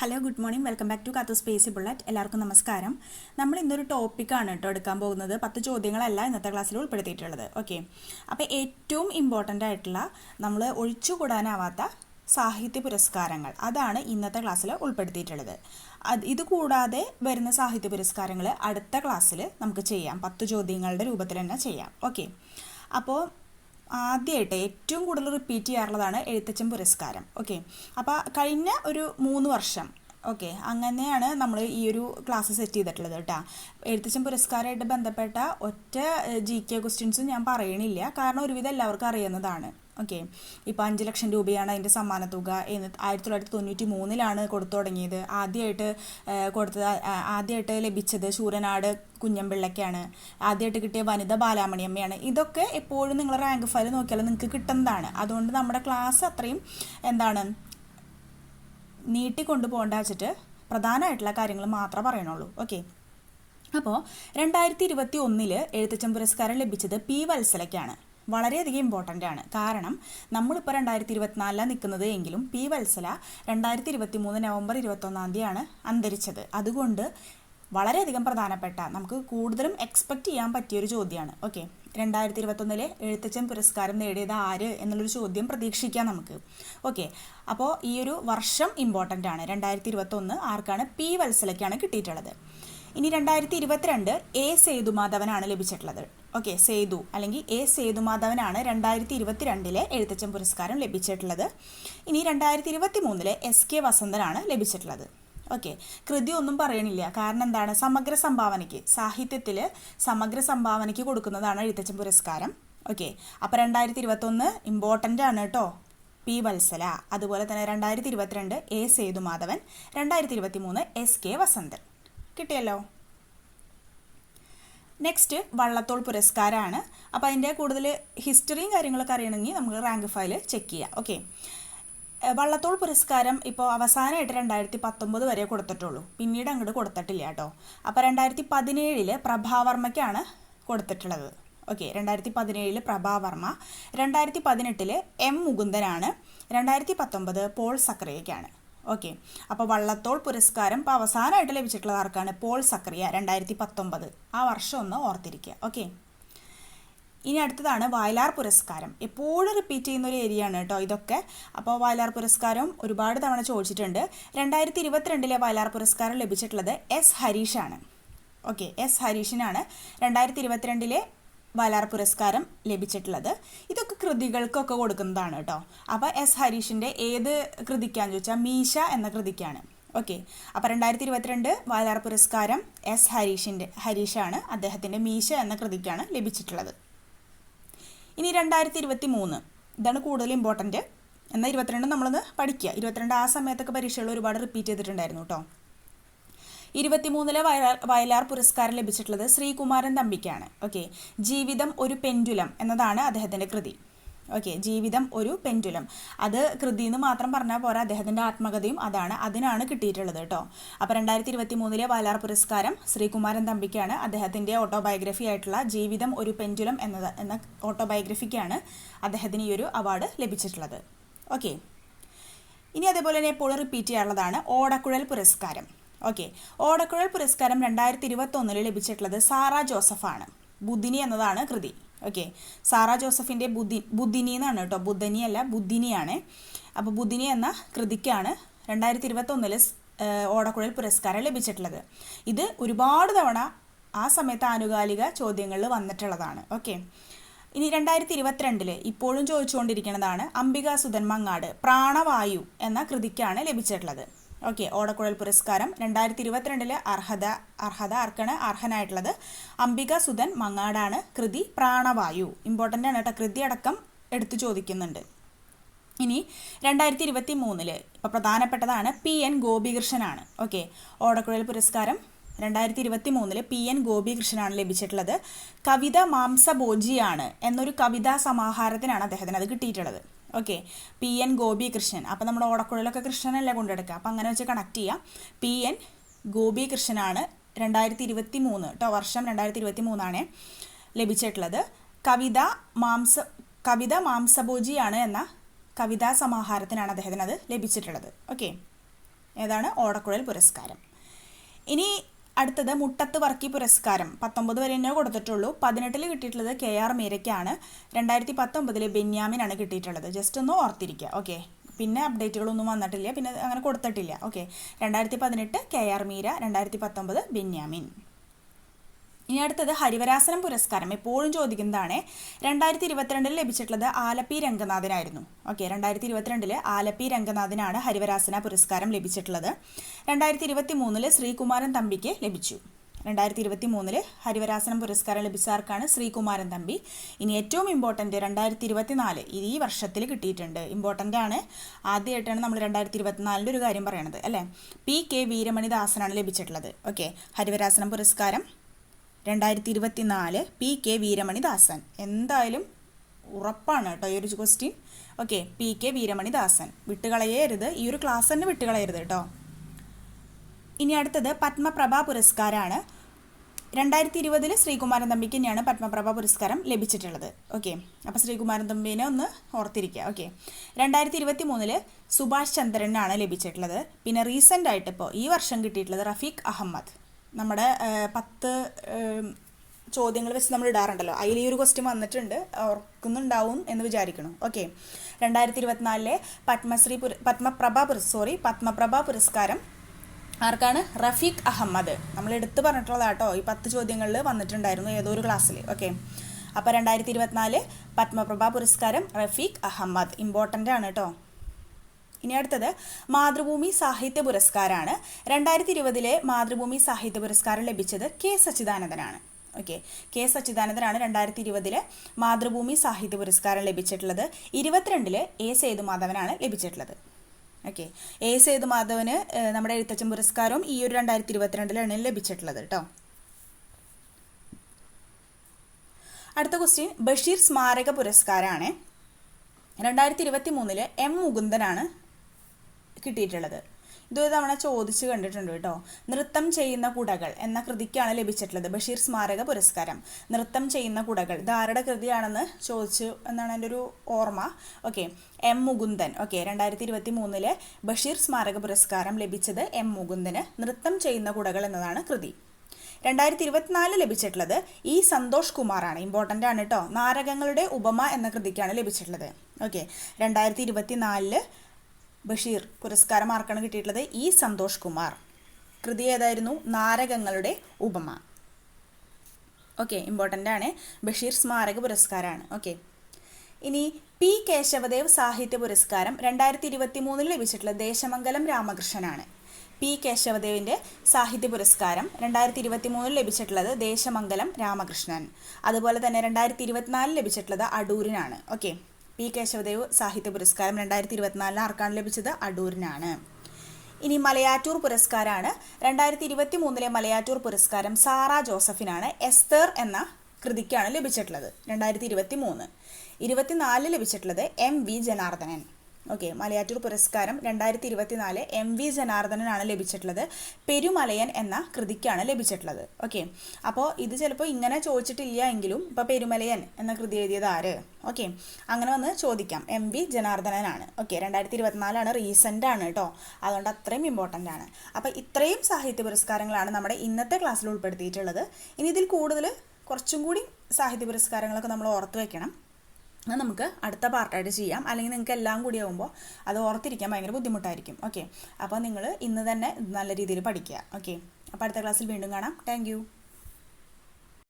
Hello good morning welcome back to Kathu space bullet എല്ലാവർക്കും നമസ്കാരം. നമ്മൾ ഇന്നൊരു ടോപ്പിക്കാണ് കേട്ടോ എടുക്കാൻ പോകുന്നത്. പത്ത് ചോദ്യങ്ങളല്ല ഇന്നത്തെ ക്ലാസ്സിൽ ഉൾപ്പെടുത്തിയിട്ടുള്ളത്. ഓക്കെ അപ്പോൾ ഏറ്റവും ഇമ്പോർട്ടന്റ് ആയിട്ടുള്ള നമ്മൾ ഒഴിച്ചുകൂടാനാവാത്ത സാഹിത്യ പുരസ്കാരങ്ങൾ. അതാണ് ഇന്നത്തെ ക്ലാസ്സിൽ ഉൾപ്പെടുത്തിയിട്ടുള്ളത്. അത് ഇത് കൂടാതെ വരുന്ന സാഹിത്യ പുരസ്കാരങ്ങൾ അടുത്ത ക്ലാസ്സിൽ നമുക്ക് ചെയ്യാം. പത്ത് ചോദ്യങ്ങളുടെ രൂപത്തിൽ തന്നെ ചെയ്യാം. ഓക്കെ അപ്പോൾ ആദ്യമായിട്ട് ഏറ്റവും കൂടുതൽ റിപ്പീറ്റ് ചെയ്യാറുള്ളതാണ് എഴുത്തച്ഛൻ പുരസ്കാരം. ഓക്കെ അപ്പോൾ കഴിഞ്ഞ ഒരു മൂന്ന് വർഷം ഓക്കെ അങ്ങനെയാണ് നമ്മൾ ഈ ഒരു ക്ലാസ് സെറ്റ് ചെയ്തിട്ടുള്ളത് കേട്ടോ. എഴുത്തച്ഛൻ പുരസ്കാരമായിട്ട് ബന്ധപ്പെട്ട ഒറ്റ ജി കെ ക്വസ്റ്റ്യൻസും ഞാൻ പറയണില്ല. കാരണം ഒരുവിധം എല്ലാവർക്കും അറിയുന്നതാണ്. ഓക്കെ. ഇപ്പോൾ അഞ്ച് ലക്ഷം രൂപയാണ് അതിന്റെ സമ്മാന തുക എന്ന് ആയിരത്തി തൊള്ളായിരത്തി തൊണ്ണൂറ്റി മൂന്നിലാണ് കൊടുത്തു തുടങ്ങിയത്. ആദ്യമായിട്ട് കൊടുത്തത് ആദ്യമായിട്ട് ലഭിച്ചത് ശൂരനാട് കുഞ്ഞമ്പിള്ളയ്ക്കാണ്. ആദ്യമായിട്ട് കിട്ടിയ വനിത ബാലാമണിയമ്മയാണ്. ഇതൊക്കെ എപ്പോഴും നിങ്ങൾ റാങ്ക് ഫയൽ നോക്കിയാൽ നിങ്ങൾക്ക് കിട്ടുന്നതാണ്. അതുകൊണ്ട് നമ്മുടെ ക്ലാസ് അത്രയും എന്താണ് നീട്ടിക്കൊണ്ടു പോകേണ്ട വെച്ചിട്ട് പ്രധാനമായിട്ടുള്ള കാര്യങ്ങൾ മാത്രമേ പറയണുള്ളൂ. ഓക്കെ. അപ്പോൾ രണ്ടായിരത്തി ഇരുപത്തി ഒന്നിൽ എഴുത്തച്ഛൻ പുരസ്കാരം ലഭിച്ചത് പി വത്സലയ്ക്കാണ്. വളരെയധികം ഇമ്പോർട്ടന്റ് ആണ്. കാരണം നമ്മളിപ്പോൾ രണ്ടായിരത്തി ഇരുപത്തിനാലിലാണ് നിൽക്കുന്നത് എങ്കിലും പി വത്സല രണ്ടായിരത്തി ഇരുപത്തി മൂന്ന് നവംബർ ഇരുപത്തൊന്നാം തീയതിയാണ് അന്തരിച്ചത്. അതുകൊണ്ട് വളരെയധികം പ്രധാനപ്പെട്ട നമുക്ക് കൂടുതലും എക്സ്പെക്റ്റ് ചെയ്യാൻ പറ്റിയൊരു ചോദ്യമാണ്. ഓക്കെ രണ്ടായിരത്തി ഇരുപത്തൊന്നിലെ എഴുത്തച്ഛൻ പുരസ്കാരം നേടിയത് ആര് എന്നുള്ളൊരു ചോദ്യം പ്രതീക്ഷിക്കാം നമുക്ക്. ഓക്കെ അപ്പോൾ ഈ ഒരു വർഷം ഇമ്പോർട്ടന്റ് ആണ്. രണ്ടായിരത്തി ഇരുപത്തൊന്ന് ആർക്കാണ്? പി വത്സലയ്ക്കാണ് കിട്ടിയിട്ടുള്ളത്. ഇനി രണ്ടായിരത്തി ഇരുപത്തിരണ്ട് എ സേതുമാധവനാണ് ലഭിച്ചിട്ടുള്ളത്. ഓക്കെ സേതു അല്ലെങ്കിൽ എ സേതുമാധവനാണ് രണ്ടായിരത്തി ഇരുപത്തിരണ്ടിലെ എഴുത്തച്ഛൻ പുരസ്കാരം ലഭിച്ചിട്ടുള്ളത്. ഇനി രണ്ടായിരത്തി ഇരുപത്തി മൂന്നിലെ എസ് കെ വസന്തനാണ് ലഭിച്ചിട്ടുള്ളത്. ഓക്കെ. കൃതി ഒന്നും പറയണില്ല. കാരണം എന്താണ്? സമഗ്ര സംഭാവനയ്ക്ക് സാഹിത്യത്തിൽ സമഗ്ര സംഭാവനയ്ക്ക് കൊടുക്കുന്നതാണ് എഴുത്തച്ഛൻ പുരസ്കാരം. ഓക്കെ. അപ്പോൾ രണ്ടായിരത്തി ഇരുപത്തൊന്ന് ഇമ്പോർട്ടന്റ് ആണ് കേട്ടോ. പി വത്സല. അതുപോലെ തന്നെ രണ്ടായിരത്തി ഇരുപത്തിരണ്ട് എ സേതുമാധവൻ. രണ്ടായിരത്തി ഇരുപത്തി മൂന്ന് എസ് കെ വസന്തൻ. കിട്ടിയല്ലോ? നെക്സ്റ്റ് വള്ളത്തോൾ പുരസ്കാരമാണ് അപ്പോൾ അതിന്റെ കൂടുതൽ ഹിസ്റ്ററിയും കാര്യങ്ങളൊക്കെ അറിയണമെങ്കിൽ നമുക്ക് റാങ്ക് ഫയൽ ചെക്ക് ചെയ്യാം. ഓക്കെ വള്ളത്തോൾ പുരസ്കാരം ഇപ്പോൾ അവസാനമായിട്ട് രണ്ടായിരത്തി പത്തൊമ്പത് വരെ കൊടുത്തിട്ടുള്ളൂ. പിന്നീട് അങ്ങോട്ട് കൊടുത്തിട്ടില്ല കേട്ടോ. അപ്പോൾ രണ്ടായിരത്തി പതിനേഴിൽ പ്രഭാവർമ്മയ്ക്കാണ് കൊടുത്തിട്ടുള്ളത്. ഓക്കെ രണ്ടായിരത്തി പതിനേഴിൽ പ്രഭാവർമ്മ രണ്ടായിരത്തി പതിനെട്ടിൽ എം മുകുന്ദനാണ്. രണ്ടായിരത്തി പത്തൊമ്പത് പോൾ സക്രിയയ്ക്കാണ്. ഓക്കെ അപ്പോൾ വള്ളത്തോൾ പുരസ്കാരം ഇപ്പോൾ അവസാനമായിട്ട് ലഭിച്ചിട്ടുള്ള ആർക്കാണ്? പോൾ സക്രിയ രണ്ടായിരത്തി പത്തൊമ്പത് ആ വർഷം ഒന്ന് ഓർത്തിരിക്കുക. ഓക്കെ ഇനി അടുത്തതാണ് വയലാർ പുരസ്കാരം. എപ്പോഴും റിപ്പീറ്റ് ചെയ്യുന്ന ഒരു ഏരിയ ആണ് കേട്ടോ ഇതൊക്കെ. അപ്പോൾ വയലാർ പുരസ്കാരം ഒരുപാട് തവണ ചോദിച്ചിട്ടുണ്ട്. രണ്ടായിരത്തി ഇരുപത്തിരണ്ടിലെ വയലാർ പുരസ്കാരം ലഭിച്ചിട്ടുള്ളത് എസ് ഹരീഷാണ് ഓക്കെ എസ് ഹരീഷിനാണ്. രണ്ടായിരത്തി ഇരുപത്തിരണ്ടിലെ വയലാർ പുരസ്കാരം ലഭിച്ചിട്ടുള്ളത്. ഇതൊക്കെ കൃതികൾക്കൊക്കെ കൊടുക്കുന്നതാണ് കേട്ടോ. അപ്പോൾ എസ് ഹരീഷിന്റെ ഏത് കൃതിക്കാന്ന് ചോദിച്ചാൽ മീശ എന്ന കൃതിക്കാണ്. ഓക്കെ അപ്പോൾ രണ്ടായിരത്തി ഇരുപത്തിരണ്ട് വയലാർ പുരസ്കാരം എസ് ഹരീഷിന്റെ ഹരീഷാണ് അദ്ദേഹത്തിന്റെ മീശ എന്ന കൃതിക്കാണ് ലഭിച്ചിട്ടുള്ളത്. ഇനി രണ്ടായിരത്തി ഇരുപത്തി മൂന്ന് ഇതാണ് കൂടുതൽ ഇമ്പോർട്ടന്റ് എന്നാൽ ഇരുപത്തിരണ്ട് നമ്മളൊന്ന് പഠിക്കുക ഇരുപത്തിരണ്ട് ആ സമയത്തൊക്കെ പരീക്ഷകൾ ഒരുപാട് റിപ്പീറ്റ് ചെയ്തിട്ടുണ്ടായിരുന്നു കേട്ടോ. ഇരുപത്തിമൂന്നിലെ വയലാർ വയലാർ പുരസ്കാരം ലഭിച്ചിട്ടുള്ളത് ശ്രീകുമാരൻ തമ്പിക്കാണ്. ഓക്കെ. ജീവിതം ഒരു പെൻഡുലം എന്നതാണ് അദ്ദേഹത്തിന്റെ കൃതി. ഓക്കെ. ജീവിതം ഒരു പെൻഡുലം. അത് കൃതി എന്ന് മാത്രം പറഞ്ഞാൽ പോരാ അദ്ദേഹത്തിന്റെ ആത്മകഥയും അതാണ്. അതിനാണ് കിട്ടിയിട്ടുള്ളത് കേട്ടോ. അപ്പോൾ രണ്ടായിരത്തി ഇരുപത്തി മൂന്നിലെ വയലാർ പുരസ്കാരം ശ്രീകുമാരൻ തമ്പിക്കാണ്. അദ്ദേഹത്തിന്റെ ഓട്ടോബയോഗ്രഫി ആയിട്ടുള്ള ജീവിതം ഒരു പെൻഡുലം എന്നത് എന്ന ഓട്ടോബയോഗ്രഫിക്കാണ് അദ്ദേഹത്തിന് ഈ ഒരു അവാർഡ് ലഭിച്ചിട്ടുള്ളത്. ഓക്കെ. ഇനി അതേപോലെ തന്നെ എപ്പോഴും റിപ്പീറ്റ് ചെയ്യാനുള്ളതാണ് ഓടക്കുഴൽ പുരസ്കാരം. ഓക്കെ ഓടക്കുഴൽ പുരസ്കാരം രണ്ടായിരത്തി ഇരുപത്തൊന്നിൽ ലഭിച്ചിട്ടുള്ളത് സാറ ജോസഫാണ്. ബുദ്ധിനി എന്നതാണ് കൃതി. ഓക്കെ സാറ ജോസഫിന്റെ ബുദ്ധി ബുദ്ധിനി എന്നാണ് കേട്ടോ. ബുദ്ധനി അല്ല ബുദ്ധിനിയാണ്. അപ്പോൾ ബുദ്ധിനി എന്ന കൃതിക്കാണ് രണ്ടായിരത്തി ഇരുപത്തൊന്നിൽ ഓടക്കുഴൽ പുരസ്കാരം ലഭിച്ചിട്ടുള്ളത്. ഇത് ഒരുപാട് തവണ ആ സമയത്ത് ആനുകാലിക ചോദ്യങ്ങളിൽ വന്നിട്ടുള്ളതാണ്. ഓക്കെ ഇനി രണ്ടായിരത്തി ഇരുപത്തിരണ്ടിൽ ഇപ്പോഴും ചോദിച്ചുകൊണ്ടിരിക്കുന്നതാണ് അംബിക സുധൻ മങ്ങാട് പ്രാണവായു എന്ന കൃതിക്കാണ് ലഭിച്ചിട്ടുള്ളത്. ഓക്കെ ഓടക്കുഴൽ പുരസ്കാരം. രണ്ടായിരത്തി ഇരുപത്തിരണ്ടിൽ അർഹത അർഹത ആർക്കാണ് അർഹനായിട്ടുള്ളത്? അംബിക സുധൻ മങ്ങാടാണ്. കൃതി പ്രാണവായു. ഇമ്പോർട്ടന്റ് ആണ് കേട്ടോ. കൃതി അടക്കം എടുത്തു ചോദിക്കുന്നുണ്ട്. ഇനി രണ്ടായിരത്തി ഇരുപത്തി മൂന്നിൽ ഇപ്പോൾ പ്രധാനപ്പെട്ടതാണ് പി എൻ ഗോപികൃഷ്ണനാണ്. ഓക്കെ ഓടക്കുഴൽ പുരസ്കാരം രണ്ടായിരത്തി ഇരുപത്തി മൂന്നിൽ പി എൻ ഗോപികൃഷ്ണനാണ് ലഭിച്ചിട്ടുള്ളത്. കവിത മാംസഭോജിയാണ് എന്നൊരു കവിതാ സമാഹാരത്തിനാണ് അദ്ദേഹത്തിന് അത് കിട്ടിയിട്ടുള്ളത്. Okay P N Gopikrishnan. അപ്പം നമ്മുടെ ഓടക്കുഴലൊക്കെ കൃഷ്ണനല്ലേ കൊണ്ടെടുക്കുക. അപ്പം അങ്ങനെ വെച്ച് കണക്ട് ചെയ്യാം. പി എൻ ഗോപികൃഷ്ണനാണ് രണ്ടായിരത്തി ഇരുപത്തി മൂന്ന് കേട്ടോ വർഷം രണ്ടായിരത്തി ഇരുപത്തി മൂന്നാണ് ലഭിച്ചിട്ടുള്ളത്. കവിത മാംസ കവിത മാംസഭോജിയാണ് എന്ന കവിതാ സമാഹാരത്തിനാണ് അദ്ദേഹത്തിന് അത് ലഭിച്ചിട്ടുള്ളത്. ഓക്കെ ഏതാണ്? ഓടക്കുഴൽ പുരസ്കാരം. ഇനി അടുത്തത് മുട്ടത്ത് വർക്കി പുരസ്കാരം. പത്തൊമ്പത് വരെ തന്നെ കൊടുത്തിട്ടുള്ളൂ. പതിനെട്ടിൽ കിട്ടിയിട്ടുള്ളത് കെ ആർ മീരയ്ക്കാണ്. രണ്ടായിരത്തി പത്തൊമ്പതിൽ ബെന്യാമിനാണ് കിട്ടിയിട്ടുള്ളത്. ജസ്റ്റ് ഒന്ന് ഓർത്തിരിക്കുക ഓക്കെ പിന്നെ അപ്ഡേറ്റുകളൊന്നും വന്നിട്ടില്ല. പിന്നെ അങ്ങനെ കൊടുത്തിട്ടില്ല. ഓക്കെ രണ്ടായിരത്തി പതിനെട്ട് കെ ആർ മീര രണ്ടായിരത്തി പത്തൊമ്പത് ബെന്യാമിൻ. ഇനി അടുത്തത് ഹരിവരാസനം പുരസ്കാരം. എപ്പോഴും ചോദിക്കുന്നതാണ് രണ്ടായിരത്തി ഇരുപത്തിരണ്ടിൽ ലഭിച്ചിട്ടുള്ളത് ആലപ്പി രംഗനാഥനായിരുന്നു. ഓക്കെ രണ്ടായിരത്തി ഇരുപത്തിരണ്ടിൽ ആലപ്പി രംഗനാഥനാണ് ഹരിവരാസന പുരസ്കാരം ലഭിച്ചിട്ടുള്ളത്. രണ്ടായിരത്തി ഇരുപത്തി മൂന്നിൽ ശ്രീകുമാരൻ തമ്പിക്ക് ലഭിച്ചു. രണ്ടായിരത്തി ഇരുപത്തി മൂന്നിൽ ഹരിവരാസനം പുരസ്കാരം ലഭിച്ച ആർക്കാണ് ശ്രീകുമാരൻ തമ്പി. ഇനി ഏറ്റവും ഇമ്പോർട്ടന്റ് രണ്ടായിരത്തി ഇരുപത്തിനാല് ഈ വർഷത്തിൽ കിട്ടിയിട്ടുണ്ട്. ഇമ്പോർട്ടന്റ് ആണ്. ആദ്യമായിട്ടാണ് നമ്മൾ രണ്ടായിരത്തി ഇരുപത്തിനാലിന്റെ ഒരു കാര്യം പറയണത് അല്ലേ? പി കെ വീരമണിദാസനാണ് ലഭിച്ചിട്ടുള്ളത്. ഓക്കെ ഹരിവരാസനം പുരസ്കാരം. രണ്ടായിരത്തി ഇരുപത്തി നാല് പി കെ വീരമണിദാസൻ. എന്തായാലും ഉറപ്പാണ് കേട്ടോ ഈ ഒരു question okay P K Veeramanidasan. വിട്ടുകളയരുത്. ഈ ഒരു ക്ലാസ് തന്നെ വിട്ടുകളയരുത് കേട്ടോ. ഇനി അടുത്തത് പത്മപ്രഭ പുരസ്കാരമാണ് രണ്ടായിരത്തി ഇരുപതിൽ ശ്രീകുമാരൻ തമ്പിക്ക് തന്നെയാണ് പത്മപ്രഭ പുരസ്കാരം ലഭിച്ചിട്ടുള്ളത്. ഓക്കെ അപ്പോൾ ശ്രീകുമാരൻ തമ്പിനെ ഒന്ന് ഓർത്തിരിക്കുക ഓക്കെ രണ്ടായിരത്തി ഇരുപത്തി മൂന്നിൽ സുഭാഷ് ചന്ദ്രനാണ് ലഭിച്ചിട്ടുള്ളത്. പിന്നെ റീസെന്റ് ആയിട്ട് ഇപ്പോൾ ഈ വർഷം കിട്ടിയിട്ടുള്ളത് റഫീഖ് അഹമ്മദ്. നമ്മുടെ പത്ത് ചോദ്യങ്ങൾ വെച്ച് നമ്മൾ ഇടാറുണ്ടല്ലോ. അതിൽ ഈ ഒരു ക്വസ്റ്റ്യൻ വന്നിട്ടുണ്ട്. ഓർക്കുന്നുണ്ടാവും എന്ന് വിചാരിക്കണം. ഓക്കെ രണ്ടായിരത്തി ഇരുപത്തിനാലിലെ പത്മശ്രീ പുര പത്മപ്രഭ പുര സോറി പത്മപ്രഭ പുരസ്കാരം ആർക്കാണ്? റഫീഖ് അഹമ്മദ്. നമ്മൾ എടുത്തു പറഞ്ഞിട്ടുള്ളതാട്ടോ. ഈ പത്ത് ചോദ്യങ്ങളിൽ വന്നിട്ടുണ്ടായിരുന്നു ഏതോ ഒരു ക്ലാസ്സിൽ ഓക്കെ അപ്പോൾ രണ്ടായിരത്തി ഇരുപത്തിനാല് പത്മപ്രഭ പുരസ്കാരം റഫീഖ് അഹമ്മദ്. ഇമ്പോർട്ടന്റ് ആണ് കേട്ടോ ഇനി അടുത്തത് മാതൃഭൂമി സാഹിത്യ പുരസ്കാരമാണ് രണ്ടായിരത്തി ഇരുപതിലെ മാതൃഭൂമി സാഹിത്യ പുരസ്കാരം ലഭിച്ചത് കെ സച്ചിദാനന്ദനാണ്. ഓക്കെ. കെ സച്ചിദാനന്ദനാണ് രണ്ടായിരത്തി ഇരുപതിലെ മാതൃഭൂമി സാഹിത്യ പുരസ്കാരം ലഭിച്ചിട്ടുള്ളത്. ഇരുപത്തിരണ്ടിൽ എ സേതുമാധവനാണ് ലഭിച്ചിട്ടുള്ളത്. ഓക്കെ. എ സേതുമാധവന് നമ്മുടെ എഴുത്തച്ഛൻ പുരസ്കാരവും ഈ ഒരു രണ്ടായിരത്തി ഇരുപത്തിരണ്ടിലാണ് ലഭിച്ചിട്ടുള്ളത് കേട്ടോ അടുത്ത ക്വസ്റ്റ്യൻ ബഷീർ സ്മാരക പുരസ്കാരമാണ് രണ്ടായിരത്തി ഇരുപത്തി മൂന്നിൽ എം മുകുന്ദനാണ് കിട്ടിയിട്ടുള്ളത്. ഇതൊരു തവണ ചോദിച്ചു കണ്ടിട്ടുണ്ട് കേട്ടോ. നൃത്തം ചെയ്യുന്ന കുടകൾ എന്ന കൃതിക്കാണ് ലഭിച്ചിട്ടുള്ളത്. ബഷീർ സ്മാരക പുരസ്കാരം. നൃത്തം ചെയ്യുന്ന കുടകൾ. ആരുടെ കൃതിയാണെന്ന് ചോദിച്ചു എന്നാണ് എന്റെ ഒരു ഓർമ്മ. Okay M Mukundan. ഓക്കെ രണ്ടായിരത്തി ഇരുപത്തി മൂന്നിലെ ബഷീർ സ്മാരക പുരസ്കാരം ലഭിച്ചത് എം മുകുന്ദന്. നൃത്തം ചെയ്യുന്ന കുടകൾ എന്നതാണ് കൃതി. രണ്ടായിരത്തി ഇരുപത്തിനാല് ലഭിച്ചിട്ടുള്ളത് ഈ സന്തോഷ് കുമാറാണ്. ഇമ്പോർട്ടന്റ് ആണ് കേട്ടോ. നാരകങ്ങളുടെ ഉപമ എന്ന കൃതിക്കാണ് ലഭിച്ചിട്ടുള്ളത്. ഓക്കെ രണ്ടായിരത്തി ഇരുപത്തിനാലിൽ ബഷീർ പുരസ്കാരം ആർക്കാണ് കിട്ടിയിട്ടുള്ളത് ഈ സന്തോഷ് കുമാർ. കൃതി ഏതായിരുന്നു? നാരകങ്ങളുടെ ഉപമ. ഓക്കെ ഇമ്പോർട്ടന്റ് ആണ്. ബഷീർ സ്മാരക പുരസ്കാരമാണ് ഓക്കെ. ഇനി പി കേശവദേവ് സാഹിത്യ പുരസ്കാരം രണ്ടായിരത്തി ഇരുപത്തി മൂന്നിൽ ലഭിച്ചിട്ടുള്ളത് ദേശമംഗലം രാമകൃഷ്ണനാണ്. പി കേശവദേവിന്റെ സാഹിത്യ പുരസ്കാരം രണ്ടായിരത്തി ഇരുപത്തി മൂന്നിൽ ലഭിച്ചിട്ടുള്ളത് ദേശമംഗലം രാമകൃഷ്ണൻ. അതുപോലെ തന്നെ രണ്ടായിരത്തി ഇരുപത്തിനാലിൽ ലഭിച്ചിട്ടുള്ളത് അടൂരിനാണ്. ഓക്കെ. പി കേശവദേവ് സാഹിത്യ പുരസ്കാരം രണ്ടായിരത്തി ഇരുപത്തിനാലിന് ആർക്കാണ് ലഭിച്ചത്? അടൂരിനാണ്. ഇനി മലയാറ്റൂർ പുരസ്കാരമാണ് രണ്ടായിരത്തി ഇരുപത്തി മൂന്നിലെ മലയാറ്റൂർ പുരസ്കാരം സാറ ജോസഫിനാണ് എസ്തർ എന്ന കൃതിക്കാണ് ലഭിച്ചിട്ടുള്ളത്. രണ്ടായിരത്തി ഇരുപത്തി മൂന്ന് ഇരുപത്തിനാലിൽ ലഭിച്ചിട്ടുള്ളത് M V Janardhanan. Okay Malayattoor പുരസ്കാരം രണ്ടായിരത്തി ഇരുപത്തിനാല് എം വി ജനാർദ്ദനനാണ് ലഭിച്ചിട്ടുള്ളത്. പെരുമലയൻ എന്ന കൃതിക്കാണ് ലഭിച്ചിട്ടുള്ളത്. ഓക്കെ അപ്പോൾ ഇത് ചിലപ്പോൾ ഇങ്ങനെ ചോദിച്ചിട്ടില്ല എങ്കിലും ഇപ്പോൾ പെരുമലയൻ എന്ന കൃതി എഴുതിയത് ആര്? ഓക്കെ അങ്ങനെ വന്ന് ചോദിക്കാം. M V ജനാർദ്ദനനാണ്. ഓക്കെ രണ്ടായിരത്തി ഇരുപത്തിനാലാണ് റീസെന്റ് ആണ് കേട്ടോ അതുകൊണ്ട് അത്രയും ഇമ്പോർട്ടന്റ് ആണ്. അപ്പോൾ ഇത്രയും സാഹിത്യ പുരസ്കാരങ്ങളാണ് നമ്മുടെ ഇന്നത്തെ ക്ലാസ്സിൽ ഉൾപ്പെടുത്തിയിട്ടുള്ളത്. ഇനി ഇതിൽ കൂടുതൽ കുറച്ചും കൂടി സാഹിത്യ പുരസ്കാരങ്ങളൊക്കെ നമ്മൾ ഓർത്ത് വെക്കണം. അത് നമുക്ക് അടുത്ത പാർട്ടായിട്ട് ചെയ്യാം. അല്ലെങ്കിൽ നിങ്ങൾക്ക് എല്ലാം കൂടി ആകുമ്പോൾ അത് ഓർത്തിരിക്കാൻ ഭയങ്കര ബുദ്ധിമുട്ടായിരിക്കും. ഓക്കെ അപ്പോൾ നിങ്ങൾ ഇന്ന് തന്നെ നല്ല രീതിയിൽ പഠിക്കുക. ഓക്കെ അപ്പോൾ അടുത്ത ക്ലാസ്സിൽ വീണ്ടും കാണാം. താങ്ക്